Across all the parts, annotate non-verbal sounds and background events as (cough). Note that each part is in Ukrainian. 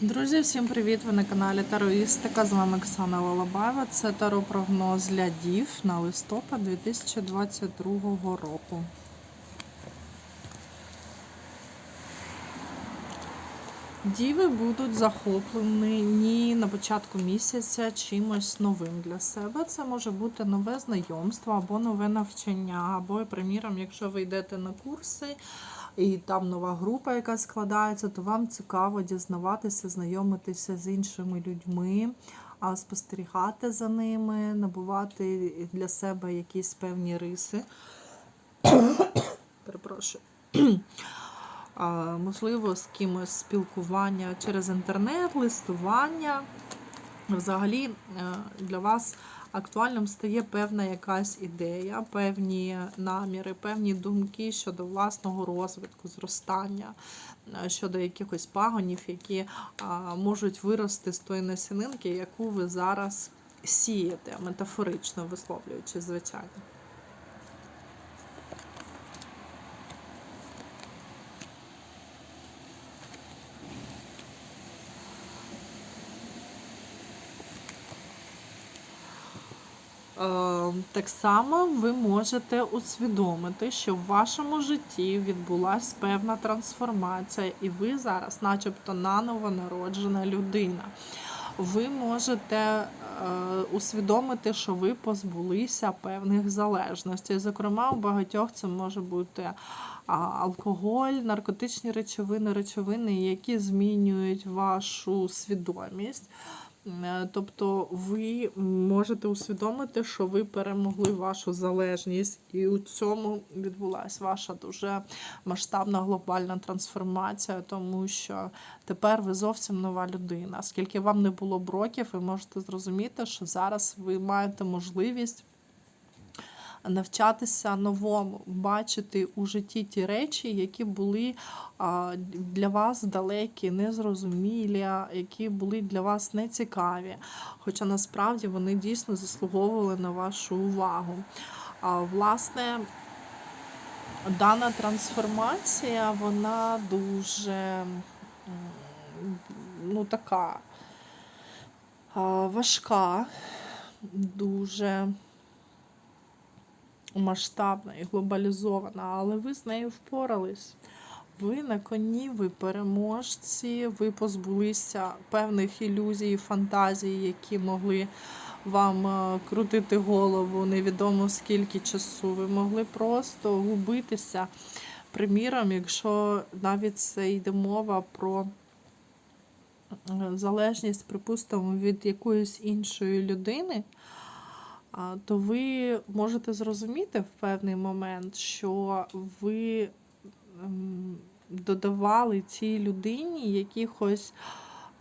Друзі, всім привіт! Ви на каналі Тароїстика. З вами Оксана Лалабаєва. Це таропрогноз для дів на листопад 2022 року. Діви будуть захоплені на початку місяця чимось новим для себе. Це може бути нове знайомство або нове навчання, або, приміром, якщо ви йдете на курси і там нова група, яка складається, то вам цікаво дізнаватися, знайомитися з іншими людьми, а спостерігати за ними, набувати для себе якісь певні риси. Перепрошую. Можливо, з кимось спілкування через інтернет, листування. Взагалі е, для вас актуальним стає певна якась ідея, певні наміри, певні думки щодо власного розвитку, зростання, е, щодо якихось пагонів, які можуть вирости з тої насінинки, яку ви зараз сієте, метафорично висловлюючи, звичайно. Так само ви можете усвідомити, що в вашому житті відбулася певна трансформація, і ви зараз, начебто, наново народжена людина. Ви можете е, усвідомити, що ви позбулися певних залежностей. Зокрема, у багатьох це може бути алкоголь, наркотичні речовини, речовини, які змінюють вашу свідомість. Е, Тобто ви можете усвідомити, що ви перемогли вашу залежність, і у цьому відбулася ваша дуже масштабна глобальна трансформація, тому що тепер ви зовсім нова людина. Скільки вам не було б років, ви можете зрозуміти, що зараз ви маєте можливість. Навчатися новому, бачити у житті ті речі, які були для вас далекі, незрозумілі, які були для вас нецікаві. Хоча насправді вони дійсно заслуговували на вашу увагу. Власне, дана трансформація, вона дуже ну, така важка, дуже масштабна і глобалізована, але ви з нею впорались. Ви на коні, ви переможці, ви позбулися певних ілюзій, фантазій, які могли вам е, крутити голову невідомо скільки часу. Ви могли просто губитися. Приміром, якщо навіть це йде мова про е, залежність, припустимо, від якоїсь іншої людини то ви можете зрозуміти в певний момент, що ви ем, додавали цій людині якихось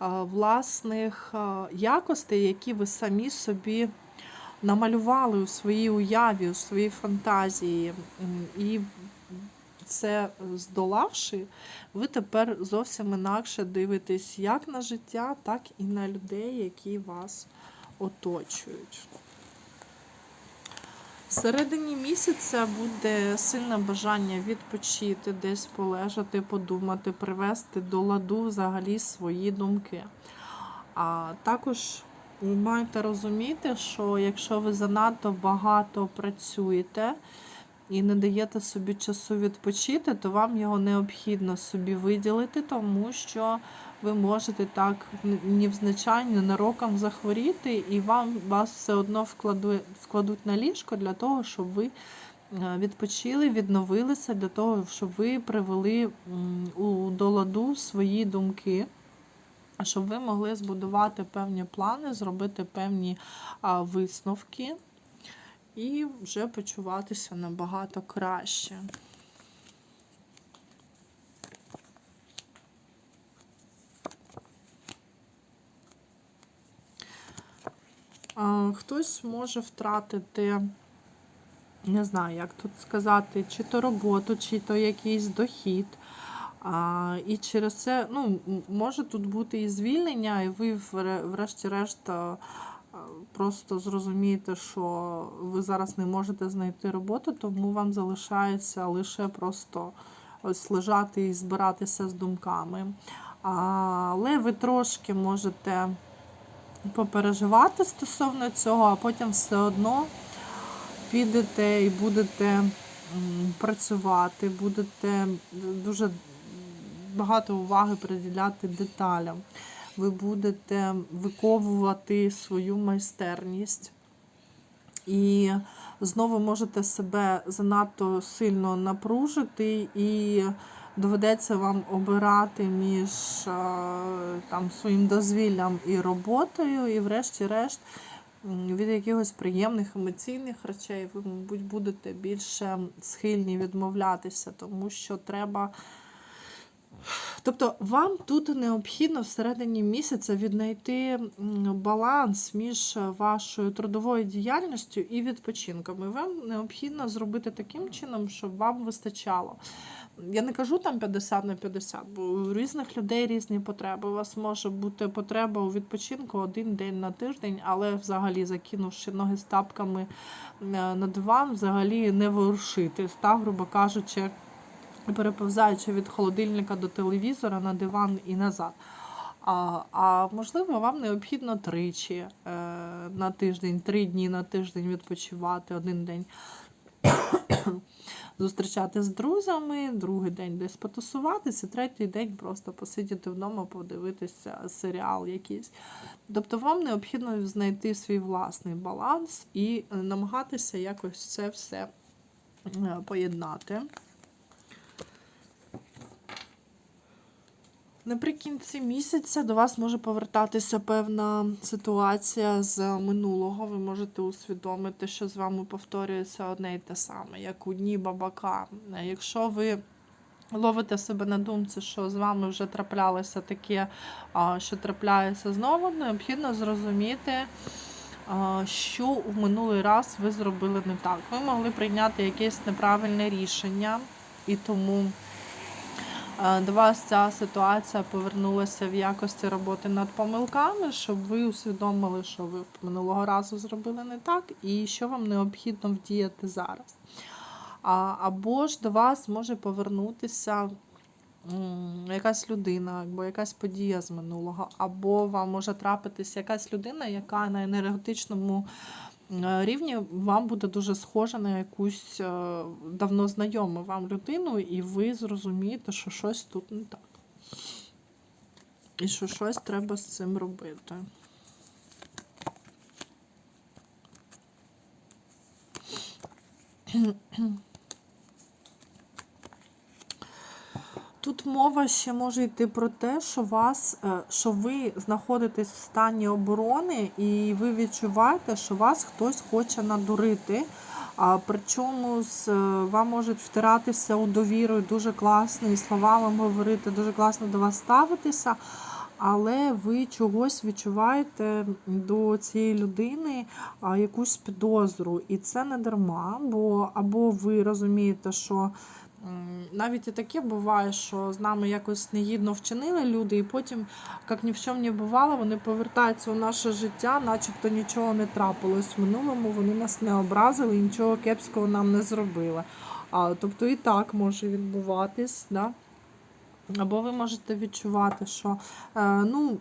власних якостей, які ви самі собі намалювали у своїй уяві, у своїй фантазії. І це здолавши, ви тепер зовсім інакше дивитесь як на життя, так і на людей, які вас оточують. Всередині місяця буде сильне бажання відпочити, десь полежати, подумати, привести до ладу взагалі свої думки. А також маєте розуміти, що якщо ви занадто багато працюєте і не даєте собі часу відпочити, то вам його необхідно собі виділити, тому що ви можете так невзначай, ненароком захворіти, і вам вас все одно вкладу, вкладуть на ліжко для того, щоб ви е, відпочили, відновилися, для того, щоб ви привели у до ладу свої думки. Щоб ви могли збудувати певні плани, зробити певні а, висновки і вже почуватися набагато краще. Хтось може втратити, не знаю, як тут сказати, чи то роботу, чи то якийсь дохід. А, І через це ну, може тут бути і звільнення, і ви, врешті-решт, просто зрозумієте, що ви зараз не можете знайти роботу, тому вам залишається лише просто ось лежати і збиратися з думками. Але ви трошки можете попереживати стосовно цього, а потім все одно підете і будете працювати, будете дуже багато уваги приділяти деталям. Ви будете виковувати свою майстерність. І знову можете себе занадто сильно напружити, і доведеться вам обирати між е, там, своїм дозвіллям і роботою, і врешті-решт від якихось приємних емоційних речей ви, мабуть, будете більше схильні відмовлятися, тому що треба. Тобто вам тут необхідно всередині місяця віднайти баланс між вашою трудовою діяльністю і відпочинком. І вам необхідно зробити таким чином, щоб вам вистачало. Я не кажу там 50 на 50, бо у різних людей різні потреби. У вас може бути потреба у відпочинку один день на тиждень, але взагалі закинувши ноги з тапками е, на диван, взагалі не ворушити, так, грубо кажучи, переповзаючи від холодильника до телевізора на диван і назад. А, а можливо, вам необхідно тричі е, на тиждень, три дні на тиждень відпочивати один день. (coughs) Зустрічати з друзями, другий день десь потусуватися, третій день просто посидіти вдома, подивитися серіал якийсь. Тобто вам необхідно знайти свій власний баланс і намагатися якось це все е, поєднати. Наприкінці місяця до вас може повертатися певна ситуація з минулого. Ви можете усвідомити, що з вами повторюється одне й те саме, як у дні бабака. Якщо ви ловите себе на думці, що з вами вже траплялося таке, що трапляється знову, необхідно зрозуміти, що в минулий раз ви зробили не так. Ви могли прийняти якесь неправильне рішення, і тому. Е, До вас ця ситуація повернулася в якості роботи над помилками, щоб ви усвідомили, що ви минулого разу зробили не так, і що вам необхідно вдіяти зараз. Або ж до вас може повернутися якась людина, або якась подія з минулого, або вам може трапитися якась людина, яка на енергетичному рівні вам буде дуже схоже на якусь е, давно знайому вам людину, і ви зрозумієте, що щось тут не так. І що щось треба з цим робити. Тут мова ще може йти про те, що вас, е, що ви знаходитесь в стані оборони, і ви відчуваєте, що вас хтось хоче надурити. А причому з е, вам можуть втиратися у довіру дуже класно, і слова вам говорити, дуже класно до вас ставитися. Але ви чогось відчуваєте до цієї людини якусь підозру. І це не дарма, бо або ви розумієте, що Навіть і таке буває, що з нами якось негідно вчинили люди, і потім, як ні в чому не бувало, вони повертаються у наше життя, начебто нічого не трапилось в минулому, вони нас не образили і нічого кепського нам не зробили. А, тобто і так може відбуватись. Да? Або ви можете відчувати, що е, ну,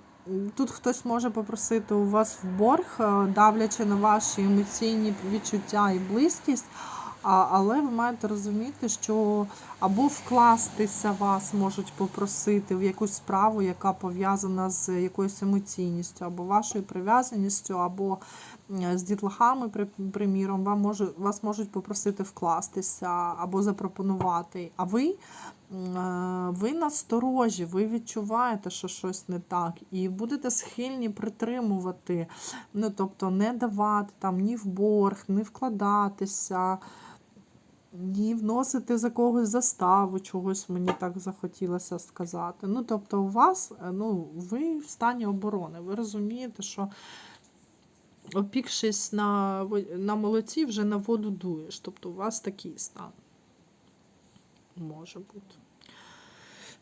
тут хтось може попросити у вас в борг, е, давлячи на ваші емоційні відчуття і близькість. А, але ви маєте розуміти, що або вкластися вас можуть попросити в якусь справу, яка пов'язана з якоюсь емоційністю, або вашою прив'язаністю, або з дітлахами, приміром, вам може, вас можуть попросити вкластися або запропонувати. А ви, е, ви насторожі, ви відчуваєте, що щось не так, і будете схильні притримувати, ну тобто не давати там ні в борг, ні вкладатися. Ні, вносити за когось заставу, чогось мені так захотілося сказати. Ну, тобто, у вас, е, ну, ви в стані оборони. Ви розумієте, що опікшись на, на молоці, вже на воду дуєш. Тобто, у вас такий стан може бути.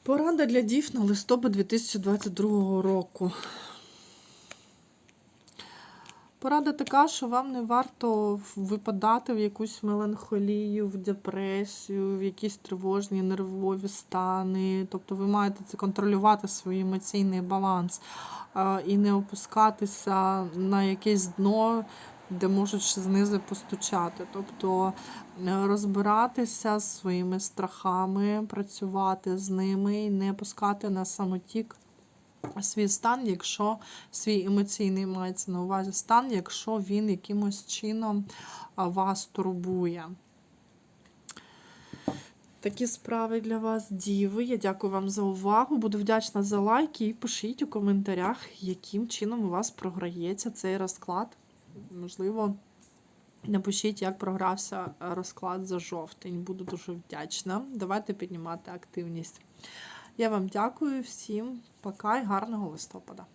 Порада для дів на листопад 2022 року. Порада така, що вам не варто випадати в якусь меланхолію, в депресію, в якісь тривожні нервові стани. Тобто ви маєте це контролювати свій емоційний баланс і не опускатися на якесь дно, де можуть знизу постучати. Тобто е, розбиратися з своїми страхами, працювати з ними і не пускати на самотік свій стан, якщо свій емоційний мається на увазі стан, якщо він якимось чином вас турбує. Такі справи для вас, діви. Я дякую вам за увагу. Буду вдячна за лайки і пишіть у коментарях, яким чином у вас програється цей розклад. Можливо, напишіть, як програвся розклад за жовтень. Буду дуже вдячна. Давайте піднімати активність. Я вам дякую всім, пока і гарного листопада.